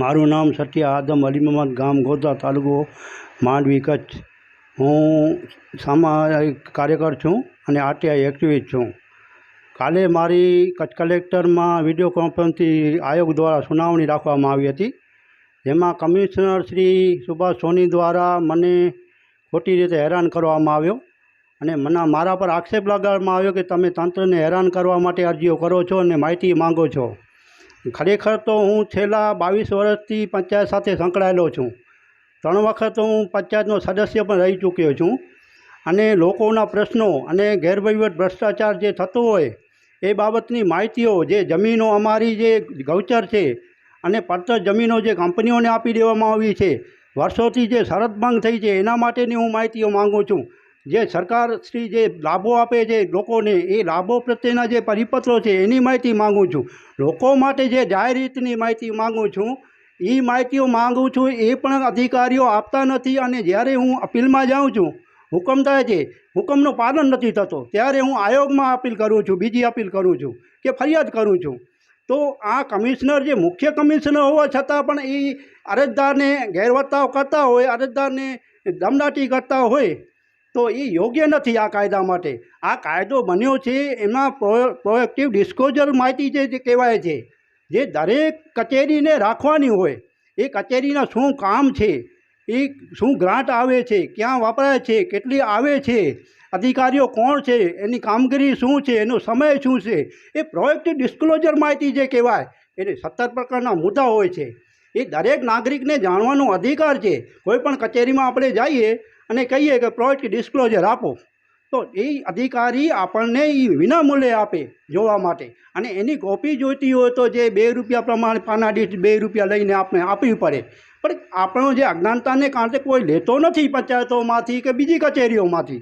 મારું નામ સત્ય આદમ અલી ગામ ગોધરા તાલુકો માંડવી, કચ્છ. હું સામાજિક કાર્યકર છું અને આરટીઆઈ એક્ટિવિસ્ટ છું. કાલે મારી કચ્છ કલેક્ટરમાં વીડિયો કોન્ફરન્સથી આયોગ દ્વારા સુનાવણી રાખવામાં આવી હતી. જેમાં કમિશનર શ્રી સુભાષ સોની દ્વારા મને ખોટી રીતે હેરાન કરવામાં આવ્યો અને મને મારા પર આક્ષેપ લગાડવામાં આવ્યો કે તમે તંત્રને હેરાન કરવા માટે અરજીઓ કરો છો અને માહિતી માંગો છો. ખરેખર તો હું છેલ્લા બાવીસ વર્ષથી પંચાયત સાથે સંકળાયેલો છું. ત્રણ વખત હું પંચાયતનો સદસ્ય પણ રહી ચૂક્યો છું. અને લોકોના પ્રશ્નો અને ગેરવહીવટ ભ્રષ્ટાચાર જે થતો હોય, એ બાબતની માહિતીઓ જે જમીનો અમારી જે ગૌચર છે અને પડતર જમીનો જે કંપનીઓને આપી દેવામાં આવી છે, વર્ષોથી જે શરત ભંગ થઈ છે, એના માટેની હું માહિતીઓ માગું છું. જે સરકાર શ્રી જે લાભો આપે છે લોકોને, એ લાભો પ્રત્યેના જે પરિપત્રો છે, એની માહિતી માગું છું. લોકો માટે જે જાહેર હિતની માહિતી માગું છું એ માહિતીઓ માગું છું, એ પણ અધિકારીઓ આપતા નથી અને જ્યારે હું અપીલમાં જાઉં છું, હુકમ થાય છે, હુકમનું પાલન નથી થતો, ત્યારે હું આયોગમાં અપીલ કરું છું, બીજી અપીલ કરું છું કે ફરિયાદ કરું છું. તો આ કમિશનર જે મુખ્ય કમિશનર હોવા છતાં પણ એ અરજદારને ગેરવર્તાવ કરતા હોય, અરજદારને દમદાટી કરતા હોય તો એ યોગ્ય નથી આ કાયદા માટે. આ કાયદો બન્યો છે એમાં પ્રો, પ્રોએક્ટિવ ડિસ્કોઝર માહિતી જે જે કહેવાય છે. જે દરેક કચેરીને રાખવાની હોય, એ કચેરીના શું કામ છે, એ શું ગ્રાન્ટ આવે છે, ક્યાં વપરાય છે, કેટલી આવે છે, અધિકારીઓ કોણ છે, એની કામગીરી શું છે, એનો સમય શું છે, એ પ્રોએક્ટિવ ડિસ્ક્લોઝર માહિતી જે કહેવાય, એને સત્તર પ્રકારના મુદ્દા હોય છે. એ દરેક નાગરિકને જાણવાનો અધિકાર છે. કોઈ પણ કચેરીમાં આપણે જઈએ અને કહીએ કે પ્રોજેક્ટ ડિસ્ક્લોઝર આપો. તો એ અધિકારી આપણને એ વિનામૂલ્યે આપે જોવા માટે. અને એની કોપી જોઈતી હોય તો જે બે રૂપિયા પ્રમાણે પાના દીઠ બે રૂપિયા લઈને આપણે આપવી પડે. પણ આપણો જે અજ્ઞાનતાને કારણે કોઈ લેતો નથી પંચાયતોમાંથી કે બીજી કચેરીઓમાંથી.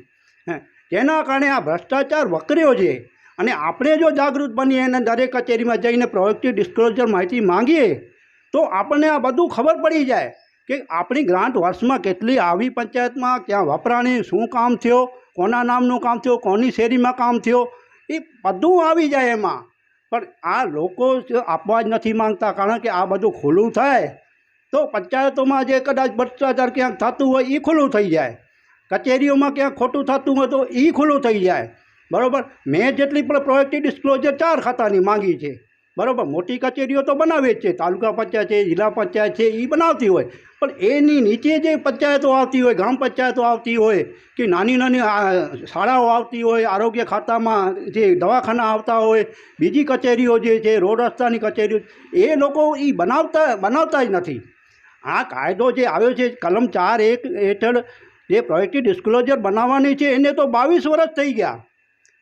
હે તેના કારણે આ ભ્રષ્ટાચાર વકર્યો છે. અને આપણે જો જાગૃત બનીએ અને દરેક કચેરીમાં જઈને પ્રોએક્ટિવ ડિસ્ક્લોઝર માહિતી માંગીએ, તો આપણને આ બધું ખબર પડી જાય. કે આપણી ગ્રાન્ટ વર્ષમાં કેટલી આવી પંચાયતમાં, ક્યાં વપરાણી, શું કામ થયો, કોના નામનું કામ થયું, કોની શેરીમાં કામ થયો, એ બધું આવી જાય એમાં. પણ આ લોકો આપવા જ નથી માંગતા, કારણ કે આ બધું ખુલ્લું થાય, તો પંચાયતોમાં જે કદાચ ભ્રષ્ટાચાર ક્યાંક થતું હોય એ ખુલ્લું થઈ જાય. કચેરીઓમાં ક્યાંક ખોટું થતું હોય, તો એ ખુલ્લું થઈ જાય. બરાબર? મેં જેટલી પણ પ્રોએક્ટિવ ડિસ્ક્લોઝર ચાર ખાતાની માંગી છે. બરાબર, મોટી કચેરીઓ તો બનાવે જ છે, તાલુકા પંચાયત છે, જિલ્લા પંચાયત છે એ બનાવતી હોય. પણ એની નીચે જે પંચાયતો આવતી હોય, ગ્રામ પંચાયતો આવતી હોય, કે નાની નાની શાળાઓ આવતી હોય, આરોગ્ય ખાતામાં જે દવાખાના આવતા હોય, બીજી કચેરીઓ જે છે, રોડ રસ્તાની કચેરીઓ, એ લોકો એ બનાવતા બનાવતા જ નથી. આ કાયદો જે આવ્યો છે, કલમ ચાર એક હેઠળ જે પ્રોજેક્ટિવ ડિસ્ક્લોઝર બનાવવાની છે, એને તો બાવીસ વર્ષ થઈ ગયા.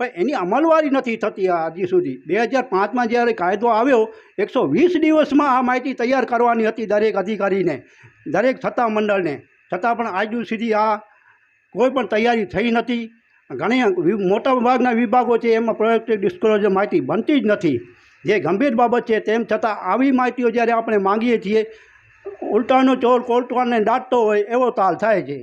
પણ એની અમલવારી નથી થતી હજી સુધી. બે હજાર પાંચમાં જ્યારે કાયદો આવ્યો, એકસો વીસ દિવસમાં આ માહિતી તૈયાર કરવાની હતી દરેક અધિકારીને, દરેક સત્તા મંડળને. છતાં પણ આજુ સુધી આ કોઈ પણ તૈયારી થઈ નથી. ઘણી મોટા ભાગના વિભાગો છે એમાં પ્રોજેક્ટ ડિસ્ક્લોઝર માહિતી બનતી જ નથી. જે ગંભીર બાબત છે તેમ છતાં આવી માહિતીઓ જ્યારે આપણે માંગીએ છીએ, ઉલટાનો ચોર કોર્ટવાને દાટતો હોય એવો તાલ થાય છે.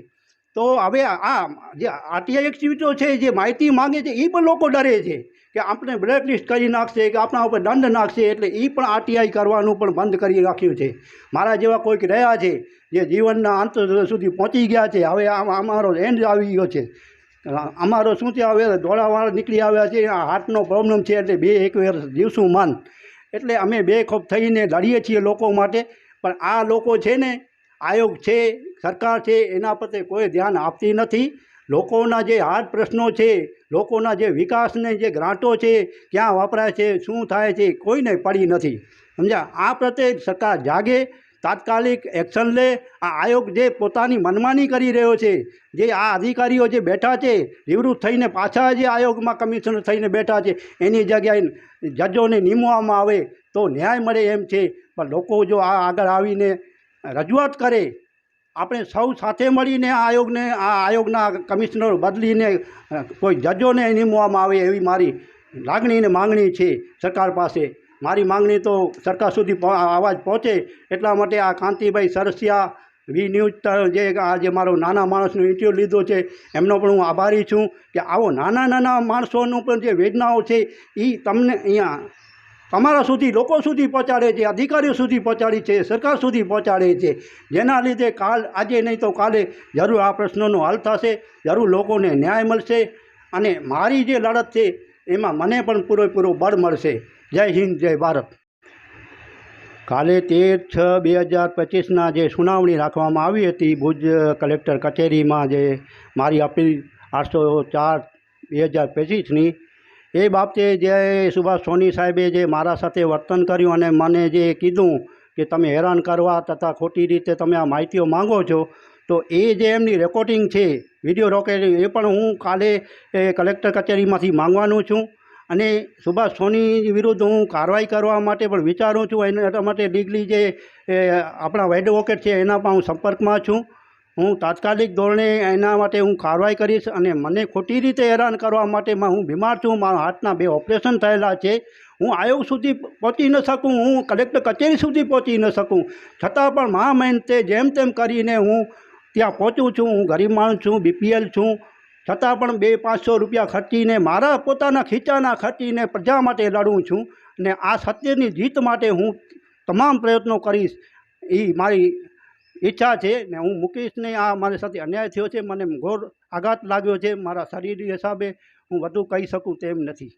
તો હવે આ જે આરટીઆઈ એક્ટિવિટીઓ છે, જે માહિતી માંગે છે, એ પણ લોકો ડરે છે કે આપણે બ્લેકલિસ્ટ કરી નાખશે, કે આપણા ઉપર દંડ નાખશે, એટલે એ પણ આરટીઆઈ કરવાનું પણ બંધ કરી રાખ્યું છે. મારા જેવા કોઈક રહ્યા છે, જે જીવનના અંત સુધી પહોંચી ગયા છે, હવે આમ અમારો એન્ડ આવી ગયો છે. અમારો શું છે, હવે દોડાવાળા નીકળી આવ્યા છે, આ હાર્ટનો પ્રોબ્લેમ છે, એટલે બે એક વાર જીવશું માન. એટલે અમે બે ખોફ થઈને લડીએ છીએ લોકો માટે, પણ આ લોકો છે ને, આયોગ છે સરકાર છે એના પ્રત્યે કોઈ ધ્યાન આપતી નથી. લોકોના જે હાર્ડ પ્રશ્નો છે, લોકોના જે વિકાસને જે ગ્રાન્ટો છે, ક્યાં વપરાય છે, શું થાય છે, કોઈને પડી નથી. સમજ્યા? આ પ્રત્યે સરકાર જાગે, તાત્કાલિક એક્શન લે. આ આયોગ જે પોતાની મનમાની કરી રહ્યો છે, જે આ અધિકારીઓ જે બેઠા છે, નિવૃત્ત થઈને પાછા જે આયોગમાં કમિશનર થઈને બેઠા છે, એની જગ્યાએ જજોને નિમવામાં આવે તો ન્યાય મળે એમ છે. પણ લોકો જો આ આગળ આવીને રજૂઆત કરે આપણે સૌ સાથે મળીને આ આયોગને, આ આયોગના કમિશનર બદલીને કોઈ જજોને નિમવામાં આવે એવી મારી લાગણી અને માંગણી છે સરકાર પાસે. મારી માંગણી તો સરકાર સુધી અવાજ પહોંચે એટલા માટે આ કાંતિભાઈ સરસિયા વી ન્યૂઝ જે આ જે મારો નાના માણસનો ઇન્ટરવ્યૂ લીધો છે, એમનો પણ હું આભારી છું કે આવો નાના નાના માણસોનું પણ જે વેદનાઓ છે એ તમને અહીંયા તમારા સુધી, લોકો સુધી પહોંચાડે છે, અધિકારીઓ સુધી પહોંચાડી છે, સરકાર સુધી પહોંચાડે છે. જેના લીધે કાલ, આજે નહીં તો કાલે જરૂર આ પ્રશ્નોનો હલ થશે, જરૂર લોકોને ન્યાય મળશે અને મારી જે લડત છે, એમાં મને પણ પૂરેપૂરો બળ મળશે. જય હિન્દ, જય ભારત. કાલે તેર છ બે હજાર પચીસના જે સુનાવણી રાખવામાં આવી હતી, ભુજ કલેક્ટર કચેરીમાં જે મારી અપીલ આઠસો ચાર બે હજાર પચીસની એ બાબતે જે સુભાષ સોની સાહેબે જે મારા સાથે વર્તન કર્યું અને મને જે કીધું કે તમે હેરાન કરવા તથા ખોટી રીતે તમે આ માહિતીઓ માંગો છો, તો એ જે એમની રેકોર્ડિંગ છે વીડિયો રેકોર્ડિંગ એ પણ હું કાલે કલેક્ટર કચેરીમાંથી માંગવાનું છું. અને સુભાષ સોની વિરુદ્ધ હું કાર્યવાહી કરવા માટે પણ વિચારું છું, એના માટે લીગલી જે આપણા એડવોકેટ છે, એના પણ હું સંપર્કમાં છું. હું તાત્કાલિક ધોરણે એના માટે હું કાર્યવાહી કરીશ અને મને ખોટી રીતે હેરાન કરવા માટેમાં હું બીમાર છું, મારા હાથના બે ઓપરેશન થયેલા છે. હું આયોગ સુધી પહોંચી ન શકું, હું કલેક્ટર કચેરી સુધી પહોંચી ન શકું. છતાં પણ મહા મહેનતે જેમ તેમ કરીને હું ત્યાં પહોંચું છું, હું ગરીબ માણસ છું, બીપીએલ છું. છતાં પણ બે પાંચસો રૂપિયા ખર્ચીને મારા પોતાના ખીચાના ખર્ચીને પ્રજા માટે લડું છું અને આ સત્યની જીત માટે હું તમામ પ્રયત્નો કરીશ. એ મારી ઈચ્છા છે ને હું મૂકીશ નહીં આ મારી સાથે અન્યાય થયો છે, મને ઘોર આઘાત લાગ્યો છે, મારા શરીર હિસાબે હું વધુ કહી શકું તેમ નથી.